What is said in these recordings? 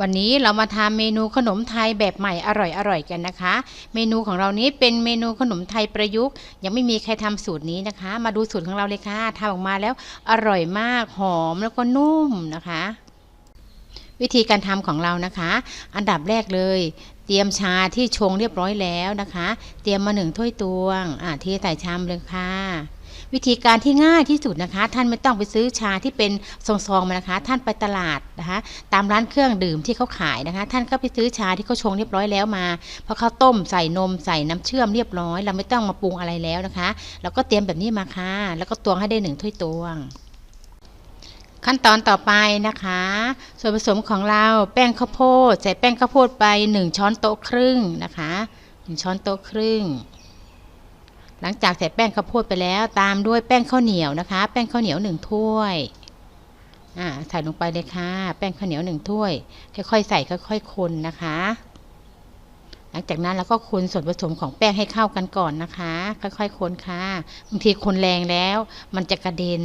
วันนี้เรามาทำเมนูขนมไทยแบบใหม่อร่อยๆกันนะคะ เมนูของเรานี้เป็นเมนูขนมไทยประยุกต์ ยังไม่มีใครทำสูตรนี้นะคะ มาดูสูตรของเราเลยค่ะทำออกมาแล้วอร่อยมากหอมแล้วก็นุ่มนะคะ วิธีการทำของเรานะคะ อันดับแรกเลย เตรียมชาที่ชงเรียบร้อยแล้วนะคะ เตรียมมาหนึ่งถ้วยตวงอ่าเทใส่ชามเลยค่ะ วิธีการที่ง่ายที่สุดนะคะ ท่านไม่ต้องไปซื้อชาที่เป็นซองๆมานะคะ ท่านไปตลาดนะคะ ตามร้านเครื่องดื่มที่เขาขายนะคะ ท่านก็ไปซื้อชาที่เขาชงเรียบร้อยแล้วมาพอเขาต้มใส่นมใส่น้ำเชื่อมเรียบร้อย เราไม่ต้องมาปรุงอะไรแล้วนะคะเราก็เตรียมแบบนี้มาค่ะ แล้วก็ตวงให้ได้หนึ่งถ้วยตวงขั้นตอนต่อไปนะคะ ส่วนผสมของเราแป้งข้าวโพด ใส่แป้งข้าวโพดไป 1 ช้อนโต๊ะครึ่งนะคะ 1 ช้อนโต๊ะครึ่ง หลังจากใส่แป้งข้าวโพดไปแล้ว ตามด้วยแป้งข้าวเหนียวนะคะ แป้งข้าวเหนียว1ถ้วยอ่าใส่ลงไปเลยค่ะ แป้งข้าวเหนียว1ถ้วย ค่อยๆ ใส่ค่อยๆคนนะคะ หลังจากนั้นเราก็คนส่วนผสมของแป้งให้เข้ากันก่อนนะคะ ค่อยๆคนค่ะบางทีคนแรงแล้ว มันจะกระเด็น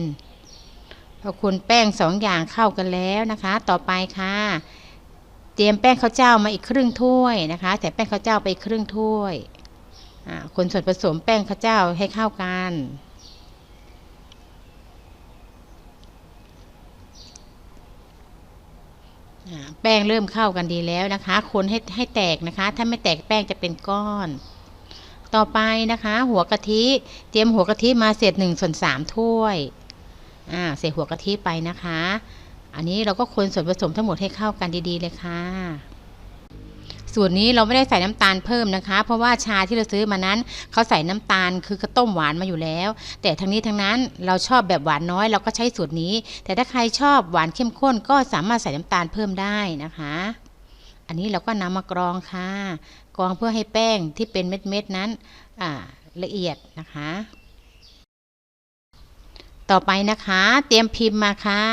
พอคนแป้งสองอย่างเข้ากันแล้วนะคะ ต่อไปค่ะเตรียมแป้งข้าวเจ้ามาอีกครึ่งถ้วยนะคะใส่แป้งข้าวเจ้าไปครึ่งถ้วย คนส่วนผสมแป้งข้าวเจ้าให้เข้ากัน แป้งเริ่มเข้ากันดีแล้วนะคะ คนให้ให้แตกนะคะ ถ้าไม่แตกแป้งจะเป็นก้อน ต่อไปนะคะ หัวกะทิเตรียมหัวกะทิมาเศษหนึ่งส่วนสามถ้วยอ่าใส่หัวกะทิไปนะคะ อันนี้เราก็คนส่วนผสมทั้งหมดให้เข้ากันดีๆเลยค่ะ ส่วนนี้เราไม่ได้ใส่น้ำตาลเพิ่มนะคะ เพราะว่าชาที่เราซื้อมานั้นเขาใส่น้ำตาลคือข้าต้มหวานมาอยู่แล้ว แต่ทั้งนี้ทั้งนั้นเราชอบแบบหวานน้อยเราก็ใช้สูตรนี้ แต่ถ้าใครชอบหวานเข้มข้นก็สามารถใส่น้ำตาลเพิ่มได้นะคะ อันนี้เราก็นำมากรองค่ะ กรองเพื่อให้แป้งที่เป็นเม็ดๆนั้นละเอียดนะคะ ต่อไปนะคะ เตรียมพิมพ์มาค่ะ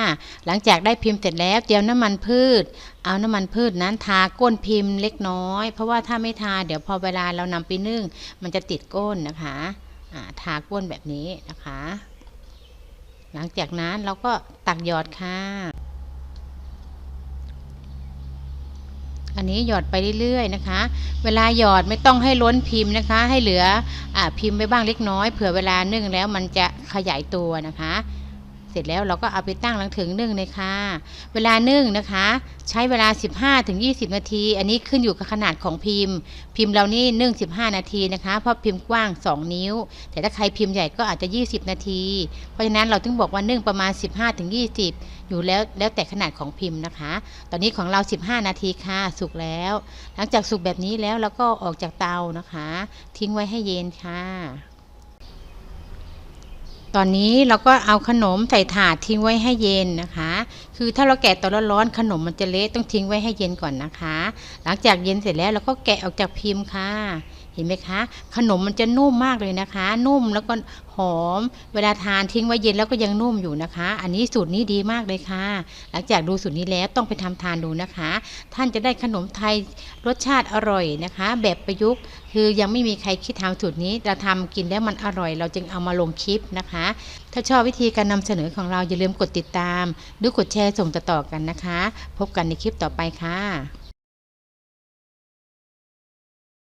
หลังจากได้พิมพ์เสร็จแล้วเตรียมน้ำมันพืช เอาน้ำมันพืชนั้นทาก้นพิมพ์เล็กน้อย เพราะว่าถ้าไม่ทาเดี๋ยวพอเวลาเรานำไปนึ่ง มันจะติดก้นนะคะทาก้นแบบนี้นะคะ หลังจากนั้นเราก็ตักหยอดค่ะ อันนี้หยอดไปเรื่อยๆนะคะ เวลาหยอดไม่ต้องให้ล้นพิมพ์นะคะ ให้เหลืออพิมพ์ไปบ้างเล็กน้อยเผื่อเวลานึ่งแล้วมันจะขยายตัวนะคะ เสร็จแล้วเราก็เอาไปตั้งหลังถึงนึ่งเลยค่ะ เวลานึ่งนะคะ ใช้เวลา 15-20 นาที อันนี้ขึ้นอยู่กับขนาดของพิมพ์ พิมพ์เรานี่นึ่ง 15 นาทีนะคะ เพราะพิมพ์กว้าง 2 นิ้ว แต่ถ้าใครพิมพ์ใหญ่ก็อาจจะ 20 นาที เพราะฉะนั้นเราถึงบอกว่านึ่งประมาณ 15-20 อยู่แล้วแล้วแต่ขนาดของพิมพ์นะคะ ตอนนี้ของเรา 15 นาทีค่ะสุกแล้ว หลังจากสุกแบบนี้แล้วเราก็ออกจากเตานะคะ ทิ้งไว้ให้เย็นค่ะ ตอนนี้เราก็เอาขนมใส่ถาดทิ้งไว้ให้เย็นนะคะ คือถ้าเราแกะตอนร้อนๆขนมมันจะเละต้องทิ้งไว้ให้เย็นก่อนนะคะ หลังจากเย็นเสร็จแล้วเราก็แกะออกจากพิมพ์ค่ะ เห็นไหมคะ ขนมมันจะนุ่มมากเลยนะคะ นุ่มแล้วก็หอม เวลาทานทิ้งไว้เย็นแล้วก็ยังนุ่มอยู่นะคะ อันนี้สูตรนี้ดีมากเลยค่ะ หลังจากดูสูตรนี้แล้วต้องไปทำทานดูนะคะ ท่านจะได้ขนมไทยรสชาติอร่อยนะคะ แบบประยุกต์คือยังไม่มีใครคิดทำสูตรนี้เราทำกินแล้วมันอร่อย เราจึงเอามาลงคลิปนะคะ ถ้าชอบวิธีการนำเสนอของเราอย่าลืมกดติดตามหรือกดแชร์ส่งต่อๆกันนะคะ พบกันในคลิปต่อไปค่ะ